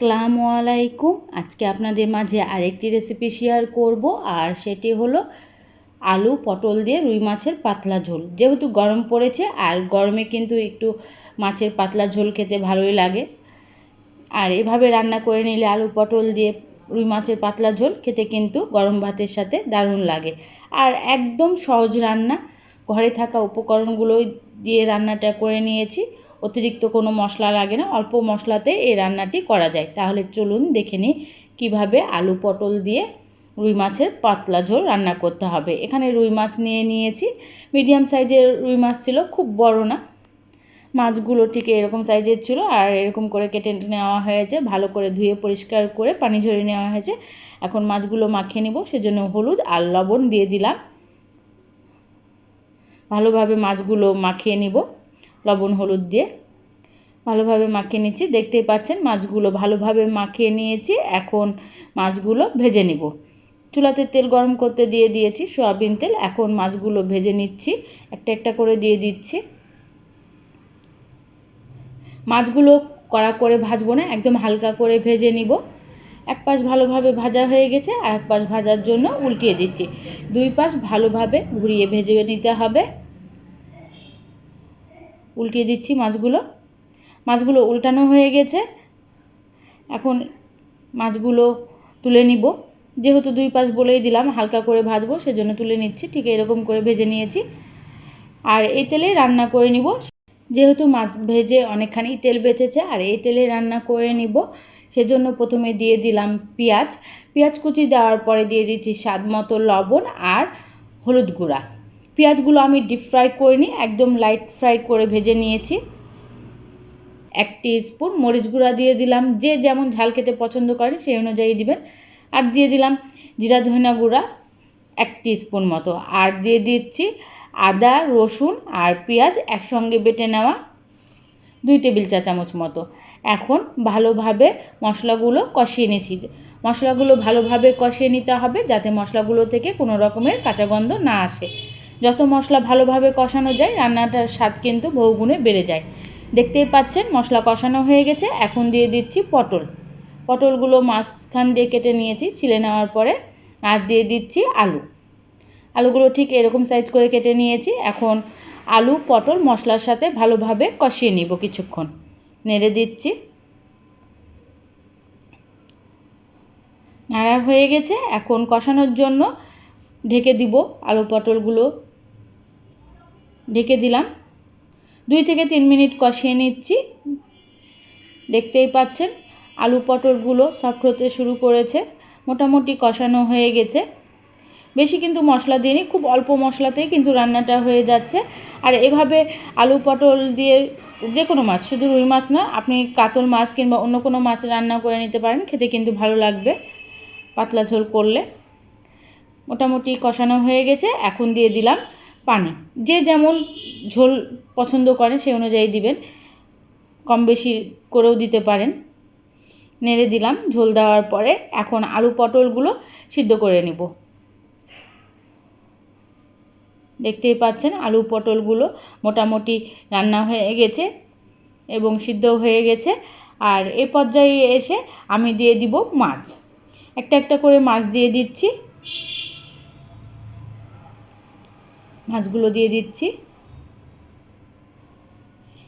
আসসালামু আলাইকুম। আজকে আপনাদের মাঝে আরেকটি রেসিপি শেয়ার করব আর সেটি হলো আলু পটল দিয়ে রুই মাছের পাতলা ঝোল। যেহেতু গরম পড়েছে আর গরমে কিন্তু একটু মাছের পাতলা ঝোল খেতে ভালোই লাগে। আর এভাবে রান্না করে নিলে আলু পটল দিয়ে রুই মাছের পাতলা ঝোল খেতে কিন্তু গরম ভাতের সাথে দারুণ লাগে। আর একদম সহজ রান্না, ঘরে থাকা উপকরণগুলোই দিয়ে রান্নাটা করে নিয়েছি। অতিরিক্ত কোনো মশলা লাগে না, অল্প মশলাতে এই রান্নাটি করা যায়। তাহলে চলুন দেখে নিই কীভাবে আলু পটল দিয়ে রুই মাছের পাতলা ঝোল রান্না করতে হবে। এখানে রুই মাছ নিয়ে নিয়েছি। মিডিয়াম সাইজের রুই মাছ ছিল, খুব বড় না। মাছগুলো ঠিক এরকম সাইজের ছিল আর এরকম করে কেটে নেওয়া হয়েছে, ভালো করে ধুয়ে পরিষ্কার করে পানি ঝরিয়ে নেওয়া হয়েছে। এখন মাছগুলো মাখিয়ে নেব, সেজন্য হলুদ আর লবণ দিয়ে দিলাম। ভালোভাবে মাছগুলো মাখিয়ে নিব। লবণ, হলুদ দিয়ে ভালোভাবে মাখিয়ে নিচ্ছি। দেখতেই পাচ্ছেন মাছগুলো ভালোভাবে মাখিয়ে নিয়েছি। এখন মাছগুলো ভেজে নিব। চুলাতে তেল গরম করতে দিয়ে দিয়েছি সয়াবিন তেল। এখন মাছগুলো ভেজে নিচ্ছি। একটা একটা করে দিয়ে দিচ্ছি। মাছগুলো কড়া করে ভাজবো না, একদম হালকা করে ভেজে নিব। এক পাশ ভালোভাবে ভাজা হয়ে গেছে আর এক পাশ ভাজার জন্য উল্টিয়ে দিচ্ছি। দুই পাশ ভালোভাবে ঘুরিয়ে ভেজে নিতে হবে। উল্টিয়ে দিচ্ছি মাছগুলো। মাছগুলো উল্টানো হয়ে গেছে। এখন মাছগুলো তুলে নিব। যেহেতু দুই পাশ বলেই দিলাম, হালকা করে ভাজবো, সেজন্য তুলে নিচ্ছি। ঠিক এরকম করে ভেজে নিয়েছি। আর এই তেলে রান্না করে নিব। যেহেতু মাছ ভেজে অনেকখানি তেল বেঁচেছে, আর এই তেলে রান্না করে নিব। সেজন্য প্রথমে দিয়ে দিলাম পেঁয়াজ। পেঁয়াজ কুচি দেওয়ার পরে দিয়ে দিচ্ছি স্বাদ মতো লবণ আর হলুদ গুঁড়া। পেঁয়াজগুলো আমি ডিপ ফ্রাই করিনি, একদম লাইট ফ্রাই করে ভেজে নিয়েছি। এক স্পুন মরিচ গুঁড়া দিয়ে দিলাম, যে যেমন ঝাল খেতে পছন্দ করেন সেই অনুযায়ী দিবেন। আর দিয়ে দিলাম জিরা ধনিয়া গুঁড়া এক স্পুন মতো। আর দিয়ে দিচ্ছি আদা, রসুন আর পেঁয়াজ একসঙ্গে বেটে নেওয়া দুই টেবিল চা চামচ মতো। এখন ভালোভাবে মশলাগুলো কষিয়ে নিয়েছি। মশলাগুলো ভালোভাবে কষিয়ে নিতে হবে যাতে মশলাগুলো থেকে কোনো রকমের কাঁচা গন্ধ না আসে। যত মশলা ভালোভাবে কষানো যায়, রান্নাটার স্বাদ কিন্তু বহুগুণে বেড়ে যায়। দেখতেই পাচ্ছেন, মশলা কষানো হয়ে গেছে। এখন দিয়ে দিচ্ছি পটল। পটলগুলো মাঝখান দিয়ে কেটে নিয়েছি, ছিলে নেওয়ার পরে, আর দিয়ে দিচ্ছি আলু। আলুগুলো ঠিক এরকম সাইজ করে কেটে নিয়েছি। এখন আলু, পটল, মশলার সাথে ভালোভাবে কষিয়ে নিব কিছুক্ষণ। নেড়ে দিচ্ছি। নাড়া হয়ে গেছে। এখন কষানোর জন্য ঢেকে দিব আলু, পটলগুলো। ঢেকে দিলাম। দুই থেকে তিন মিনিট কষিয়ে নিচ্ছি। দেখতেই পাচ্ছেন, আলু পটলগুলো সফট হতে শুরু করেছে। মোটামুটি কষানো হয়ে গেছে। বেশি কিন্তু মশলা দিইনি, খুব অল্প মশলাতেই কিন্তু রান্নাটা হয়ে যাচ্ছে। আর এভাবে আলু পটল দিয়ে যে কোনো মাছ, শুধু রুই মাছ না, আপনি কাতল মাছ কিংবা অন্য কোনো মাছ রান্না করে নিতে পারেন, খেতে কিন্তু ভালো লাগবে পাতলা ঝোল করলে। মোটামুটি কষানো হয়ে গেছে, এখন দিয়ে দিলাম। পানি। যে যেমন ঝোল পছন্দ করেন সেই অনুযায়ী দিবেন। কম বেশি করেও দিতে পারেন। নেড়ে দিলাম ঝোল দেওয়ার পরে। এখন আলু পটলগুলো সিদ্ধ করে নেব। দেখতেই পাচ্ছেন, আলু পটলগুলো মোটামুটি রান্না হয়ে গেছে এবং সিদ্ধ হয়ে গেছে। আর এ পর্যায়ে এসে আমি দিয়ে দিব মাছ। একটা একটা করে মাছ দিয়ে দিচ্ছি। মাছগুলো দিয়ে দিচ্ছি।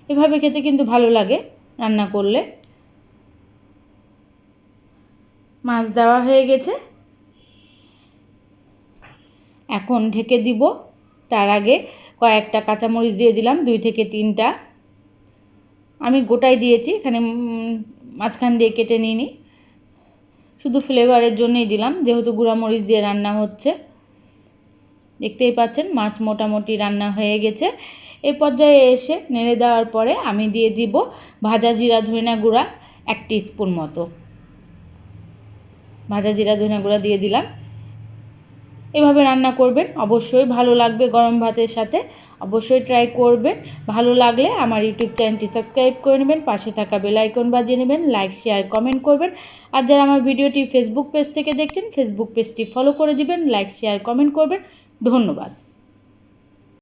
এভাবে খেতে কিন্তু ভালো লাগে রান্না করলে। মাছ দেওয়া হয়ে গেছে। এখন ঢেকে দিব। তার আগে কয়েকটা কাঁচামরিচ দিয়ে দিলাম, দুই থেকে তিনটা। আমি গোটাই দিয়েছি, এখানে মাঝখান দিয়ে কেটে নিইনি। শুধু ফ্লেভারের জন্যই দিলাম, যেহেতু গুঁড়ামরিচ দিয়ে রান্না হচ্ছে। দেখতেই পাচ্ছেন, মাছ মোটামুটি রান্না হয়ে গেছে। এই পর্যায়ে এসে নেড়ে দেওয়ার পরে আমি দিয়ে দিব ভাজা জিরা ধনিয়া গুঁড়া এক স্পুন মতো। ভাজা জিরা ধনিয়া গুঁড়া দিয়ে দিলাম। এভাবে রান্না করবেন, অবশ্যই ভালো লাগবে গরম ভাতের সাথে। অবশ্যই ট্রাই করবেন, ভালো লাগলে আমার ইউটিউব চ্যানেলটি সাবস্ক্রাইব করে নেবেন, পাশে থাকা বেল আইকন বাজিয়ে নেবেন, লাইক, শেয়ার, কমেন্ট করবেন। আর যারা আমার ভিডিওটি ফেসবুক পেজ থেকে দেখছেন ফেসবুক পেজটি ফলো করে দিবেন, লাইক, শেয়ার, কমেন্ট করবেন। ধন্যবাদ।